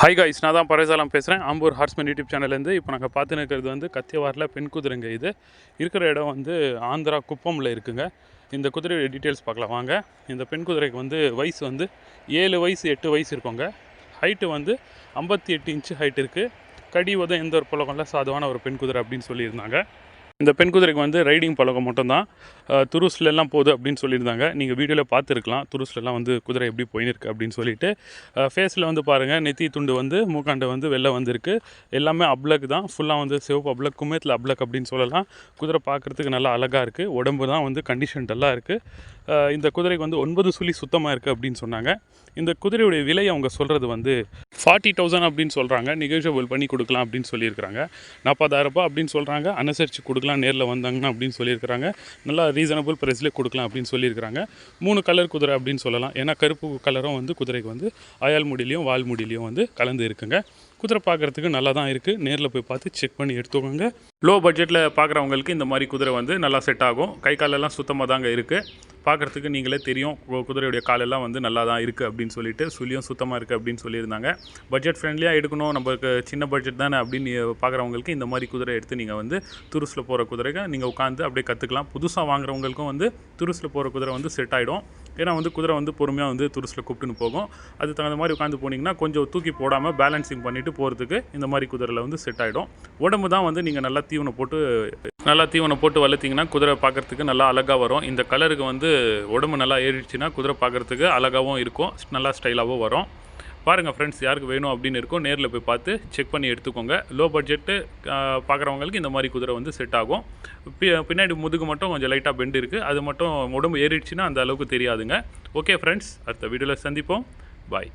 High guys நான் தான் பரேசாலம் பேசுகிறேன் ஆம்பூர் ஹார்ஸ்மன் யூடியூப் சேனல்லேருந்து இப்போ நாங்கள் பார்த்துன்னு இருக்கிறது வந்து கத்தியவாரில் பெண் குதிரைங்க இது. இருக்கிற இடம் வந்து ஆந்திரா குப்பமில் இருக்குங்க. இந்த குதிரையோட டீட்டெயில்ஸ் பார்க்கலாம். வாங்க. இந்த பெண் குதிரைக்கு வந்து வயசு வந்து ஏழு வயசு எட்டு வயசு இருக்குங்க. ஹைட்டு வந்து ஐம்பத்தி எட்டு இன்ச்சு ஹைட் இருக்குது கடி உதம் எந்த ஒரு பழக்கம் இல்லை சாதுவான ஒரு பெண் குதிரை அப்படின்னு சொல்லியிருந்தாங்க. இந்த பெண் குதிரைக்கு வந்து ரைடிங் பழக்கம் மட்டும்தான். துருஸ்லெல்லாம் போகுது அப்படின்னு சொல்லியிருந்தாங்க. நீங்கள் வீடியோவில் பார்த்துருக்கலாம். துருஸ்லலாம் வந்து குதிரை எப்படி போயின்னு அப்படின்னு சொல்லிட்டு. ஃபேஸில் வந்து பாருங்கள் நெத்தி துண்டு வந்து மூக்காண்டை வந்து வெளில வந்திருக்கு. எல்லாமே அப்ளக் தான். ஃபுல்லாக வந்து சிவப்பு அப்ளக் குமேத்தில் அப்ளக் அப்படின்னு சொல்லலாம். குதிரை பார்க்குறதுக்கு நல்லா அழகாக இருக்குது உடம்பு தான் வந்து கண்டிஷன் டல்லாக இருக்குது இந்த குதிரைக்கு வந்து ஒன்பது சுழி சுத்தமாக இருக்குது அப்படின்னு சொன்னாங்க. இந்த குதிரையுடைய விலை அவங்க சொல்கிறது வந்து ஃபார்ட்டி தௌசண்ட் அப்படின்னு சொல்கிறாங்க நெகோஷியபிள் பண்ணி கொடுக்கலாம் அப்படின்னு சொல்லியிருக்கிறாங்க. நாற்பதாயிரம் ரூபாய் அப்படின்னு சொல்கிறாங்க அனுசரித்து கொடுக்கலாம் நேரில் வந்தாங்கன்னா அப்படின்னு சொல்லியிருக்கிறாங்க. நல்லா ரீசனபிள் ப்ரைஸ்லேயே கொடுக்கலாம் அப்படின்னு சொல்லியிருக்கிறாங்க. மூணு கலர் குதிரை அப்படின்னு சொல்லலாம். ஏன்னா கருப்பு கலரும் வந்து குதிரைக்கு வந்து அயால் முடியிலையும் வால் முடியிலையும் வந்து கலந்து இருக்குங்க. குதிரை பார்க்குறதுக்கு நல்லா தான் இருக்குது நேரில் போய் பார்த்து செக் பண்ணி எடுத்துக்கோங்க. லோ பட்ஜெட்டில் பார்க்குறவங்களுக்கு இந்த மாதிரி குதிரை வந்து நல்லா செட் ஆகும். கை காலெல்லாம் சுத்தமாக தாங்க இருக்குது பார்க்குறதுக்கு நீங்களே தெரியும். குதிரையுடைய காலெல்லாம் வந்து நல்லா தான் இருக்குது அப்படின்னு சொல்லிட்டு சுழியும் சுத்தமாக இருக்குது அப்படின்னு சொல்லியிருந்தாங்க. பட்ஜெட் ஃப்ரெண்ட்லியாக எடுக்கணும். நம்மளுக்கு சின்ன பட்ஜெட் தானே அப்படின்னு பார்க்குறவங்களுக்கு இந்த மாதிரி குதிரை எடுத்து நீங்கள் வந்து துருஸில் போகிற குதிரைக்கு நீங்கள் உட்காந்து அப்படியே கற்றுக்கலாம் புதுசாக வாங்குறவங்களுக்கும் வந்து துருஸில் போகிற குதிரை வந்து செட் ஆகிடும் ஏன்னா வந்து குதிரை வந்து பொறுமையாக வந்து துருஸில் கூப்பிட்டுன்னு போகும். அது தகுந்த மாதிரி உட்காந்து போனீங்கன்னா கொஞ்சம் தூக்கி போடாமல் பேலன்சிங் பண்ணிவிட்டு போகிறதுக்கு இந்த மாதிரி குதிரையில் வந்து செட் ஆகிடும் உடம்பு தான் வந்து நீங்கள் நல்லா தீவனம் போட்டு நல்லா தீவனம் போட்டு வளர்த்தீங்கன்னா குதிரை பார்க்குறதுக்கு நல்லா அழகாக வரும். இந்த கலருக்கு வந்து உடம்பு நல்லா ஏறிடுச்சுன்னா குதிரை பார்க்குறதுக்கு அழகாகவும் இருக்கும் நல்லா ஸ்டைலாகவும் வரும். பாருங்கள் ஃப்ரெண்ட்ஸ் யாருக்கு வேணும் அப்படின்னு இருக்கும் நேரில் போய் பார்த்து செக் பண்ணி எடுத்துக்கோங்க. லோ பட்ஜெட்டு பார்க்குறவங்களுக்கு இந்த மாதிரி குதிரை வந்து செட் ஆகும். பி பின்னாடி முதுகு மட்டும் கொஞ்சம் லைட்டாக பெண்டு இருக்குது அது மட்டும் உடம்பு ஏறிடுச்சுன்னா அந்த அளவுக்கு தெரியாதுங்க. ஓகே ஃப்ரெண்ட்ஸ் அடுத்த வீடியோவில் சந்திப்போம். பாய்